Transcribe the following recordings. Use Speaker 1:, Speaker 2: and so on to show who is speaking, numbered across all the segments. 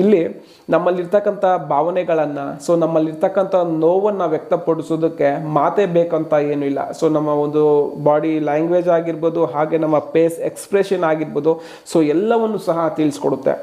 Speaker 1: ಇಲ್ಲಿ ನಮ್ಮಲ್ಲಿರ್ತಕ್ಕಂಥ ಭಾವನೆಗಳನ್ನು ಸೊ ನಮ್ಮಲ್ಲಿರ್ತಕ್ಕಂಥ ನೋವನ್ನು ವ್ಯಕ್ತಪಡಿಸೋದಕ್ಕೆ ಮಾತೇ ಬೇಕಂತ ಏನೂ ಇಲ್ಲ. ಸೊ ನಮ್ಮ ಒಂದು ಬಾಡಿ ಲ್ಯಾಂಗ್ವೇಜ್ ಆಗಿರ್ಬೋದು, ಹಾಗೆ ನಮ್ಮ ಫೇಸ್ ಎಕ್ಸ್ಪ್ರೆಷನ್ ಆಗಿರ್ಬೋದು ಸೊ ಎಲ್ಲವನ್ನು ಸಹ ತಿಳಿಸ್ಕೊಡುತ್ತೆ.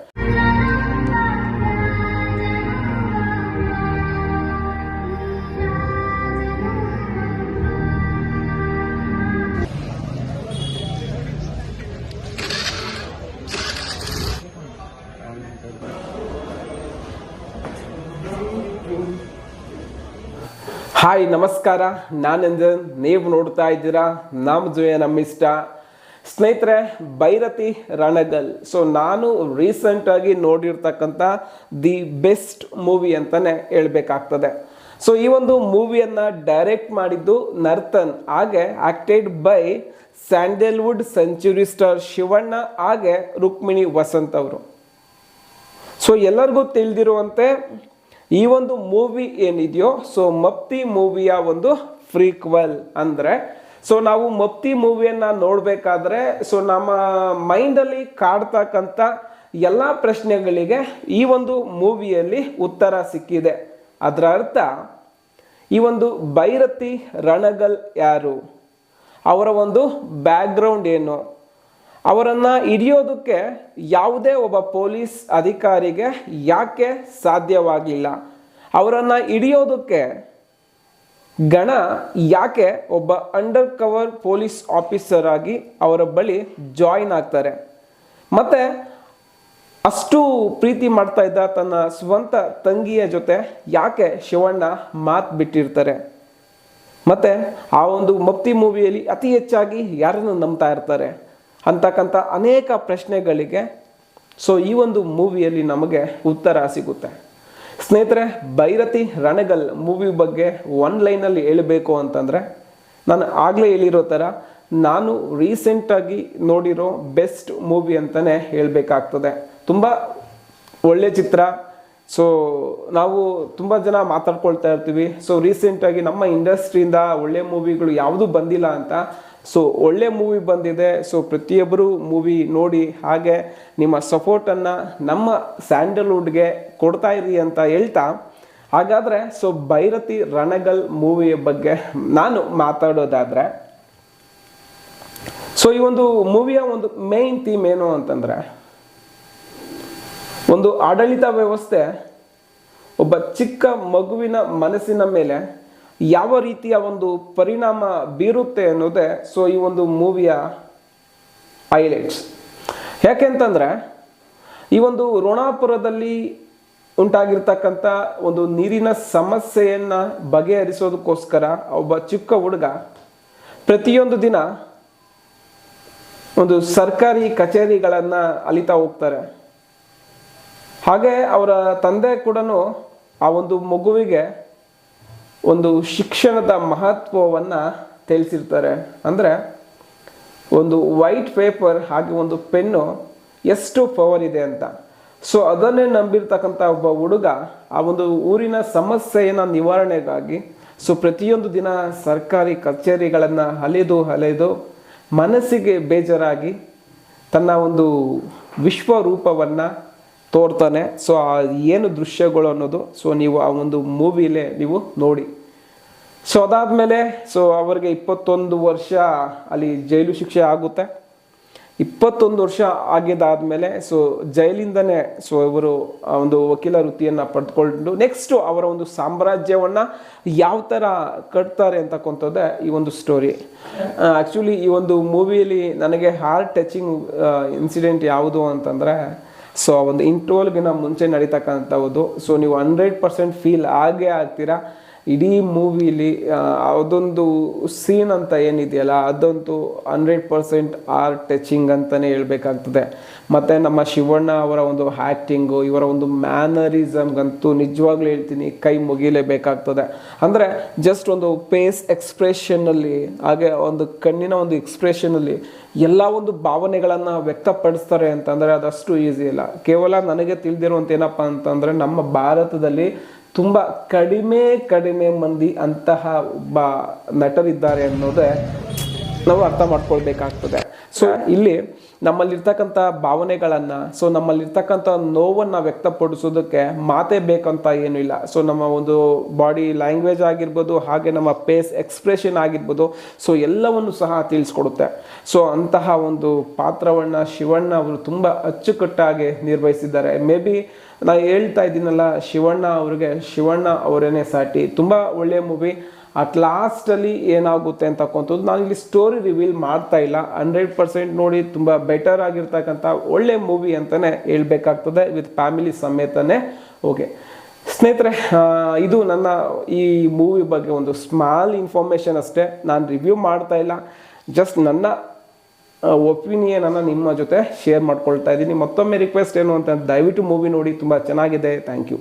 Speaker 1: ಹಾಯ್, ನಮಸ್ಕಾರ. ನಾನಂಜನ್ ನೀವು ನೋಡ್ತಾ ಇದ್ದೀರಾ ನಮ್ಮ ಜೊಯ ನಮ್ಮ ಇಷ್ಟ. ಸ್ನೇಹಿತರೆ, ಭೈರತಿ ರಣಗಲ್. ಸೊ ನಾನು ರೀಸೆಂಟಾಗಿ ನೋಡಿರ್ತಕ್ಕಂಥ ದಿ ಬೆಸ್ಟ್ ಮೂವಿ ಅಂತಲೇ ಹೇಳಬೇಕಾಗ್ತದೆ. ಸೊ ಈ ಒಂದು ಮೂವಿಯನ್ನು ಡೈರೆಕ್ಟ್ ಮಾಡಿದ್ದು ನರ್ತನ್. ಹಾಗೆ acted by sandalwood century star Shivanna, ಹಾಗೆ ರುಕ್ಮಿಣಿ ವಸಂತ್ ಅವರು. ಸೊ ಎಲ್ಲರಿಗೂ ತಿಳಿದಿರುವಂತೆ ಈ ಒಂದು ಮೂವಿ ಏನಿದೆಯೋ ಸೊ ಮಪ್ತಿ ಮೂವಿಯ ಒಂದು ಫ್ರೀಕ್ವೆಲ್ ಅಂದ್ರೆ ಸೊ ನಾವು ಮಪ್ತಿ ಮೂವಿಯನ್ನ ನೋಡಬೇಕಾದ್ರೆ ಸೊ ನಮ್ಮ ಮೈಂಡಲ್ಲಿ ಕಾಡ್ತಕ್ಕಂಥ ಎಲ್ಲ ಪ್ರಶ್ನೆಗಳಿಗೆ ಈ ಒಂದು ಮೂವಿಯಲ್ಲಿ ಉತ್ತರ ಸಿಕ್ಕಿದೆ. ಅದರ ಅರ್ಥ, ಈ ಒಂದು ಭೈರತಿ ರಣಗಲ್ ಯಾರು? ಅವರ ಒಂದು ಬ್ಯಾಕ್ಗ್ರೌಂಡ್ ಏನು? ಅವರನ್ನ ಹಿಡಿಯೋದಕ್ಕೆ ಯಾವುದೇ ಒಬ್ಬ ಪೊಲೀಸ್ ಅಧಿಕಾರಿಗೆ ಯಾಕೆ ಸಾಧ್ಯವಾಗಿಲ್ಲ? ಅವರನ್ನು ಹಿಡಿಯೋದಕ್ಕೆ ಗಣ ಯಾಕೆ ಒಬ್ಬ ಅಂಡರ್ ಕವರ್ ಪೊಲೀಸ್ ಆಫೀಸರ್ ಆಗಿ ಅವರ ಬಳಿ ಜಾಯಿನ್ ಆಗ್ತಾರೆ? ಮತ್ತೆ ಅಷ್ಟು ಪ್ರೀತಿ ಮಾಡ್ತಾ ಇದ್ದ ತನ್ನ ಸ್ವಂತ ತಂಗಿಯ ಜೊತೆ ಯಾಕೆ ಶಿವಣ್ಣ ಮಾತು ಬಿಟ್ಟಿರ್ತಾರೆ? ಮತ್ತೆ ಆ ಒಂದು ಮಪ್ತಿ ಮೂವಿಯಲ್ಲಿ ಅತಿ ಹೆಚ್ಚಾಗಿ ಯಾರನ್ನು ನಂಬ್ತಾ ಇರ್ತಾರೆ? ಅಂತಕ್ಕಂಥ ಅನೇಕ ಪ್ರಶ್ನೆಗಳಿಗೆ ಸೊ ಈ ಒಂದು ಮೂವಿಯಲ್ಲಿ ನಮಗೆ ಉತ್ತರ ಸಿಗುತ್ತೆ. ಸ್ನೇಹಿತರೆ ಭೈರತಿ ರಣಗಲ್ ಮೂವಿ ಬಗ್ಗೆ ಒನ್ ಲೈನಲ್ಲಿ ಹೇಳಬೇಕು ಅಂತಂದರೆ, ನಾನು ಆಗಲೇ ಹೇಳಿರೋ ಥರ ನಾನು ರೀಸೆಂಟಾಗಿ ನೋಡಿರೋ ಬೆಸ್ಟ್ ಮೂವಿ ಅಂತಲೇ ಹೇಳಬೇಕಾಗ್ತದೆ. ತುಂಬ ಒಳ್ಳೆ ಚಿತ್ರ. ಸೊ ನಾವು ತುಂಬ ಜನ ಮಾತಾಡ್ಕೊಳ್ತಾ ಇರ್ತೀವಿ. ಸೊ ರೀಸೆಂಟಾಗಿ ನಮ್ಮ ಇಂಡಸ್ಟ್ರಿಯಿಂದ ಒಳ್ಳೆ ಮೂವಿಗಳು ಯಾವುದೂ ಬಂದಿಲ್ಲ ಅಂತ ಸೊ ಒಳ್ಳೆ ಮೂವಿ ಬಂದಿದೆ. ಸೊ ಪ್ರತಿಯೊಬ್ಬರು ಮೂವಿ ನೋಡಿ ಹಾಗೆ ನಿಮ್ಮ ಸಪೋರ್ಟನ್ನು ನಮ್ಮ ಸ್ಯಾಂಡಲ್ವುಡ್ಗೆ ಕೊಡ್ತಾ ಇರಿ ಅಂತ ಹೇಳ್ತಾ. ಹಾಗಾದರೆ ಸೊ ಭೈರತಿ ರಣಗಲ್ ಮೂವಿಯ ಬಗ್ಗೆ ನಾನು ಮಾತಾಡೋದಾದರೆ ಸೊ ಈ ಒಂದು ಮೂವಿಯ ಒಂದು ಮೇನ್ ಥೀಮ್ ಏನು ಅಂತಂದರೆ, ಒಂದು ಆಡಳಿತ ವ್ಯವಸ್ಥೆ, ಒಬ್ಬ ಚಿಕ್ಕ ಮಗುವಿನ ಮನಸ್ಸಿನ ಮೇಲೆ ಯಾವ ರೀತಿಯ ಒಂದು ಪರಿಣಾಮ ಬೀರುತ್ತೆ ಅನ್ನೋದೇ ಸೊ ಈ ಒಂದು ಮೂವಿಯ ಹೈಲೈಟ್ಸ್. ಯಾಕೆಂತಂದ್ರೆ ಈ ಒಂದು ಋಣಾಪುರದಲ್ಲಿ ಉಂಟಾಗಿರ್ತಕ್ಕಂಥ ಒಂದು ನೀರಿನ ಸಮಸ್ಯೆಯನ್ನು ಬಗೆಹರಿಸೋದಕ್ಕೋಸ್ಕರ ಒಬ್ಬ ಚಿಕ್ಕ ಹುಡುಗ ಪ್ರತಿಯೊಂದು ದಿನ ಒಂದು ಸರ್ಕಾರಿ ಕಚೇರಿಗಳನ್ನು ಅಲಿತಾ ಹೋಗ್ತಾರೆ. ಹಾಗೆ ಅವರ ತಂದೆ ಕೂಡ ಆ ಒಂದು ಮಗುವಿಗೆ ಒಂದು ಶಿಕ್ಷಣದ ಮಹತ್ವವನ್ನು ತಿಳಿಸಿರ್ತಾರೆ. ಅಂದರೆ ಒಂದು ವೈಟ್ ಪೇಪರ್ ಹಾಗೆ ಒಂದು ಪೆನ್ನು ಎಷ್ಟು ಪವರ್ ಇದೆ ಅಂತ. ಸೊ ಅದನ್ನೇ ನಂಬಿರ್ತಕ್ಕಂಥ ಒಬ್ಬ ಹುಡುಗ ಆ ಒಂದು ಊರಿನ ಸಮಸ್ಯೆಯನ್ನು ನಿವಾರಣೆಗಾಗಿ ಸೊ, ಪ್ರತಿಯೊಂದು ದಿನ ಸರ್ಕಾರಿ ಕಚೇರಿಗಳನ್ನು ಅಲೆದು ಅಲೆದು ಮನಸ್ಸಿಗೆ ಬೇಜಾರಾಗಿ ತನ್ನ ಒಂದು ವಿಶ್ವರೂಪವನ್ನು ತೋರ್ತಾನೆ. ಸೊ ಆ ಏನು ದೃಶ್ಯಗಳು ಅನ್ನೋದು ಸೊ ನೀವು ಆ ಒಂದು ಮೂವಿಲೇ ನೀವು ನೋಡಿ. ಸೊ ಅದಾದಮೇಲೆ ಸೊ ಅವರಿಗೆ ಇಪ್ಪತ್ತೊಂದು ವರ್ಷ ಅಲ್ಲಿ ಜೈಲು ಶಿಕ್ಷೆ ಆಗುತ್ತೆ. ಇಪ್ಪತ್ತೊಂದು ವರ್ಷ ಆಗಿದ್ದಾದ್ಮೇಲೆ ಸೊ ಜೈಲಿಂದನೇ ಸೊ ಇವರು ಆ ಒಂದು ವಕೀಲ ವೃತ್ತಿಯನ್ನು ಪಡೆದುಕೊಂಡು ನೆಕ್ಸ್ಟು ಅವರ ಒಂದು ಸಾಮ್ರಾಜ್ಯವನ್ನು ಯಾವ ಥರ ಕಟ್ತಾರೆ ಅಂತಕ್ಕಂಥದ್ದೇ ಈ ಒಂದು ಸ್ಟೋರಿ ಆ್ಯಕ್ಚುಲಿ ಈ ಒಂದು ಮೂವಿಯಲ್ಲಿ ನನಗೆ ಹಾರ್ಟ್ ಟಚಿಂಗ್ ಇನ್ಸಿಡೆಂಟ್ ಯಾವುದು ಅಂತಂದರೆ ಸೊ ಆ ಒಂದು ಇಂಟ್ರೋಲ್ಗಿನ ಮುಂಚೆ ನಡೀತಕ್ಕಂಥದ್ದು. ಸೊ ನೀವು ಹಂಡ್ರೆಡ್ ಪರ್ಸೆಂಟ್ ಫೀಲ್ ಆಗೇ ಆಗ್ತೀರಾ? ಇಡೀ ಮೂವಿಲಿ ಅದೊಂದು ಸೀನ್ ಅಂತ ಏನಿದೆಯಲ್ಲ ಅದಂತೂ ಹಂಡ್ರೆಡ್ ಪರ್ಸೆಂಟ್ ಆರ್ ಟಚಿಂಗ್ ಅಂತಲೇ ಹೇಳಬೇಕಾಗ್ತದೆ. ಮತ್ತು ನಮ್ಮ ಶಿವಣ್ಣ ಅವರ ಒಂದು ಆ್ಯಕ್ಟಿಂಗು ಇವರ ಒಂದು ಮ್ಯಾನರಿಸಮ್ಗಂತೂ ನಿಜವಾಗ್ಲೂ ಹೇಳ್ತೀನಿ, ಕೈ ಮುಗಿಲೇಬೇಕಾಗ್ತದೆ ಅಂದರೆ ಜಸ್ಟ್ ಒಂದು ಫೇಸ್ ಎಕ್ಸ್ಪ್ರೆಷನ್ನಲ್ಲಿ ಹಾಗೆ ಒಂದು ಕಣ್ಣಿನ ಒಂದು ಎಕ್ಸ್ಪ್ರೆಷನಲ್ಲಿ ಎಲ್ಲ ಒಂದು ಭಾವನೆಗಳನ್ನು ವ್ಯಕ್ತಪಡಿಸ್ತಾರೆ ಅಂತಂದರೆ ಅದಷ್ಟು ಈಸಿ ಇಲ್ಲ ಕೇವಲ ನನಗೆ ತಿಳಿದಿರುವಂಥ ಏನಪ್ಪ ಅಂತಂದರೆ ನಮ್ಮ ಭಾರತದಲ್ಲಿ ತುಂಬ ಕಡಿಮೆ ಕಡಿಮೆ ಮಂದಿ ಅಂತಹ ಒಬ್ಬ ನಟರಿದ್ದಾರೆ ಅನ್ನೋದೇ ನಾವು ಅರ್ಥ ಮಾಡ್ಕೊಳ್ಬೇಕಾಗ್ತದೆ. ಸೊ ಇಲ್ಲಿ ನಮ್ಮಲ್ಲಿರ್ತಕ್ಕಂಥ ಭಾವನೆಗಳನ್ನು ಸೊ ನಮ್ಮಲ್ಲಿರ್ತಕ್ಕಂಥ ನೋವನ್ನು ವ್ಯಕ್ತಪಡಿಸೋದಕ್ಕೆ ಮಾತೇ ಬೇಕಂತ ಏನೂ ಇಲ್ಲ. ಸೊ ನಮ್ಮ ಒಂದು ಬಾಡಿ ಲ್ಯಾಂಗ್ವೇಜ್ ಆಗಿರ್ಬೋದು, ಹಾಗೆ ನಮ್ಮ ಪೇಸ್ ಎಕ್ಸ್ಪ್ರೆಷನ್ ಆಗಿರ್ಬೋದು ಸೊ ಎಲ್ಲವನ್ನು ಸಹ ತಿಳಿಸ್ಕೊಡುತ್ತೆ. ಸೊ ಅಂತಹ ಒಂದು ಪಾತ್ರವನ್ನು ಶಿವಣ್ಣ ಅವರು ತುಂಬ ಅಚ್ಚುಕಟ್ಟಾಗಿ ನಿರ್ವಹಿಸಿದ್ದಾರೆ. ಮೇ ಬಿ ನಾ ಹೇಳ್ತಾ ಇದ್ದೀನಲ್ಲ, ಶಿವಣ್ಣ ಅವ್ರಿಗೆ, ಶಿವಣ್ಣ ಅವರೇನೆ ಸಾಟಿ. ತುಂಬ ಒಳ್ಳೆಯ ಮೂವಿ ಅಟ್ ಲಾಸ್ಟಲ್ಲಿ ಏನಾಗುತ್ತೆ ಅಂತಕ್ಕಂಥದ್ದು ನಾನು ಇಲ್ಲಿ ಸ್ಟೋರಿ ರಿವೀಲ್ ಮಾಡ್ತಾ ಇಲ್ಲ. ಹಂಡ್ರೆಡ್ ಪರ್ಸೆಂಟ್ ನೋಡಿ ತುಂಬ ಬೆಟರ್ ಆಗಿರ್ತಕ್ಕಂಥ ಒಳ್ಳೆ ಮೂವಿ ಅಂತಲೇ ಹೇಳಬೇಕಾಗ್ತದೆ ವಿತ್ ಫ್ಯಾಮಿಲಿ ಸಮೇತನೇ. ಓಕೆ ಸ್ನೇಹಿತರೆ ಇದು ನನ್ನ ಈ ಮೂವಿ ಬಗ್ಗೆ ಒಂದು ಸ್ಮಾಲ್ ಇನ್ಫಾರ್ಮೇಷನ್ ಅಷ್ಟೇ. ನಾನು ರಿವ್ಯೂ ಮಾಡ್ತಾ ಇಲ್ಲ. ಜಸ್ಟ್ ನನ್ನ ಒಪಿನಿಯನನ್ನು ನಿಮ್ಮ ಜೊತೆ ಶೇರ್ ಮಾಡ್ಕೊಳ್ತಾ ಇದ್ದೀನಿ. ಮತ್ತೊಮ್ಮೆ ರಿಕ್ವೆಸ್ಟ್ ಏನು ಅಂತ ದಯವಿಟ್ಟು ಮೂವಿ ನೋಡಿ. ತುಂಬ ಚೆನ್ನಾಗಿದೆ. Thank you